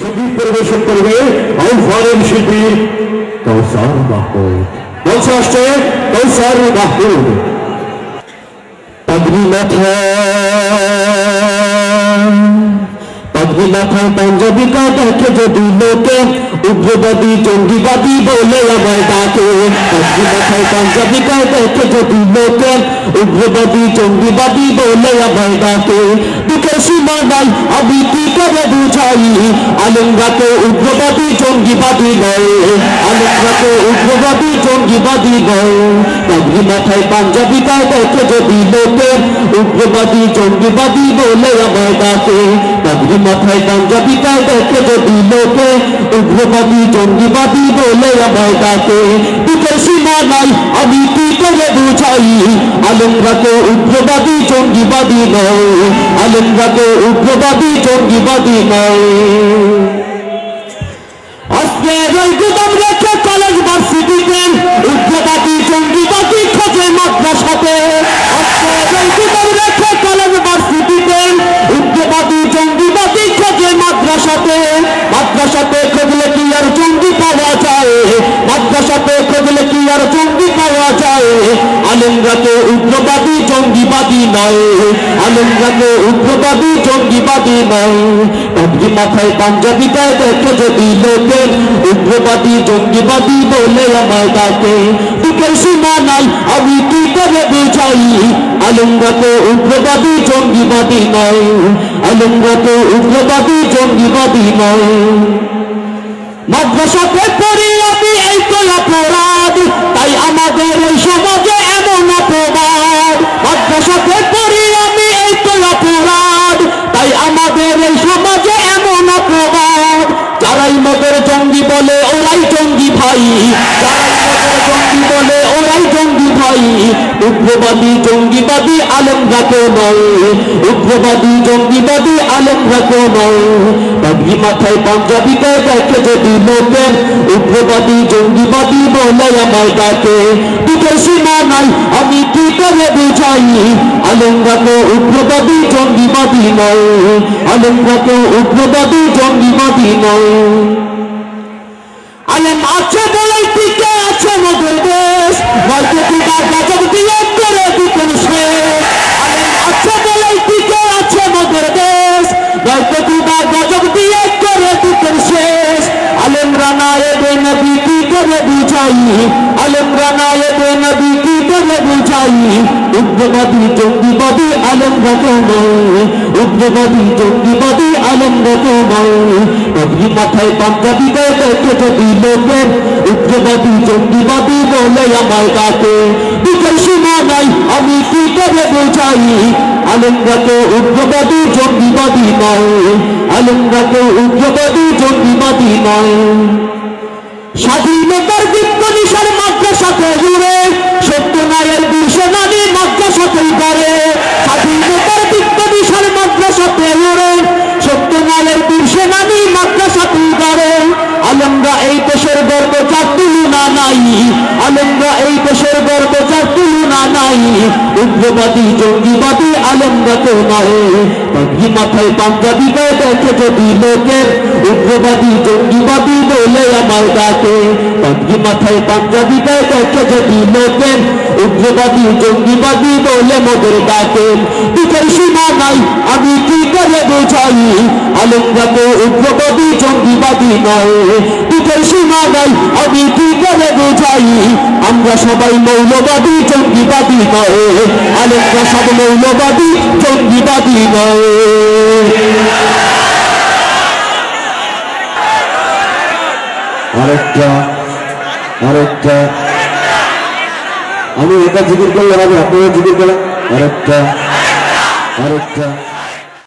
সংগীত পরিবেশন করবে আউফারের শিল্পী কৌসার মাহমুদ মঞ্চে আসছে কৌসার মাহমুদ পাগড়ি মাথা পাগড়ি দেখে যদি লোকে উগ্রবাদী, জঙ্গিবাদী বলে আমায় ডাকে পাগড়ি মাথায় পাঞ্জাবি কা দেখে যদি লোকে উগ্রবাদী, জঙ্গিবাদী বলে আমায় ডাকে সীমা নাই আমি কি করে বুঝাই? আলমরাকে উগ্রবাদী জঙ্গিবাদী নয়। আলমরাকে উগ্রবাদী জঙ্গিবাদী নয়। পাগড়ি মাথায় পাঞ্জাবি কা দেখে যদি লোকে উগ্রবাদী জঙ্গিবাদী বলে আমায় ডাকে। পাগড়ি মাথায় পাঞ্জাবি কা দেখে যদি লোকে উগ্রবাদী জঙ্গিবাদী বলে আমায় ডাকে। সীমা নাই আমি কি করে বুঝাই? আলমরাকে উগ্রবাদী, জঙ্গিবাদী নয়। আলমরাকে উগ্রবাদী, জঙ্গিবাদী নয়। আজকে রয়েছে কলেজ ভার্সিটিতে উগ্রবাদী উগ্রবাদী, জঙ্গিবাদী নয়। আলমরাতে উগ্রবাদী, জঙ্গিবাদী নয়। পাগড়ি মাথায় পাঞ্জাবিটায় দেখে যদি লোকের উগ্রবাদী, জঙ্গিবাদী বলে আমায় ডাকে। দুঃখের সীমা নাই, আমি কি করে বুঝাই? আলমরাতে উগ্রবাদী, জঙ্গিবাদী নয়। আলমরাতে উগ্রবাদী, জঙ্গিবাদী নয়। মাদ্রাসাতে পড়ি ভাই। বলে ওরাই জঙ্গি ভাই। উগ্রবাদী জঙ্গিবাদী আলমরাকে নয়। উগ্রবাদী জঙ্গিবাদী আলমরাকে নয়। পাগড়ি মাথায় পাঞ্জাবিতে দেখে যদি লোকের উগ্রবাদী জঙ্গিবাদী বলে আমায় ডাকে। দুটোর সীমা নাই, আমি কি করে বুঝাই? আলমরাকে উগ্রবাদী জঙ্গিবাদী নয়। আলমরাকে উগ্রবাদী জঙ্গিবাদী নয়। এবে নবী কি করে বুঝাই? রানা এবে নবী কি করে বুঝাই? উগ্রবাদী জঙ্গিবাদী আলেম নয় উগ্রবাদী জঙ্গিবাদী আলেম নয় পাগড়ি মাথায় পাঞ্জাবি দেখে যদি লোকের উগ্রবাদী জঙ্গিবাদী বলে আমায় ডাকে দুঃখের সীমা আমি কি করে বোঝাই? আলমরাকে উগ্রবাদী জঙ্গিবাদী নয় আলমরাকে উগ্রবাদী জঙ্গিবাদী নয় স্বাধীনতার দীপ্ত নিশার মাদ্রাসাতে জুড়ে সত্য নায়ের বীর সেনানী মাদ্রাসাতেই করে স্বাধীনতার দীপ্ত নিশার মাদ্রাসাতে জুড়ে সত্য নায়ের বীর সেনানী মাদ্রাসাতেই করে আলমরা এই দেশের গর্ব যার তুলনা নাই। আলমরা এই দেশের গর্ব যার তুলনা নাই উগ্রবাদী জঙ্গিবাদী আলমরা তো নয় পাগড়ি মাথায় পাঞ্জাবি গায়ে দেখে যদি লোকের উগ্রবাদী জঙ্গিবাদী বলে আমার ডাকে। পাগড়ি মাথায় পাঞ্জাবি গায়ে দেখে যদি লোকের উগ্রবাদী জঙ্গিবাদী বলে মোদের ডাকে। দুঃখের সীমা নাই, আমি কি করে বোঝাই? আলমরা তো উগ্রবাদী জঙ্গিবাদী নয়। দুঃখের সীমা নাই, আমি কি করে বোঝাই? আমরা সবাই মৌলবাদী জঙ্গিবাদী নয় আলেমরা সব মৌলবাদী জঙ্গিবাদী নয় আরেকটা আরেকটা। আমি এটা জিজ্ঞেস করলে হবে আপনারা জিজ্ঞেস করলেন আরেকটা আরেকটা।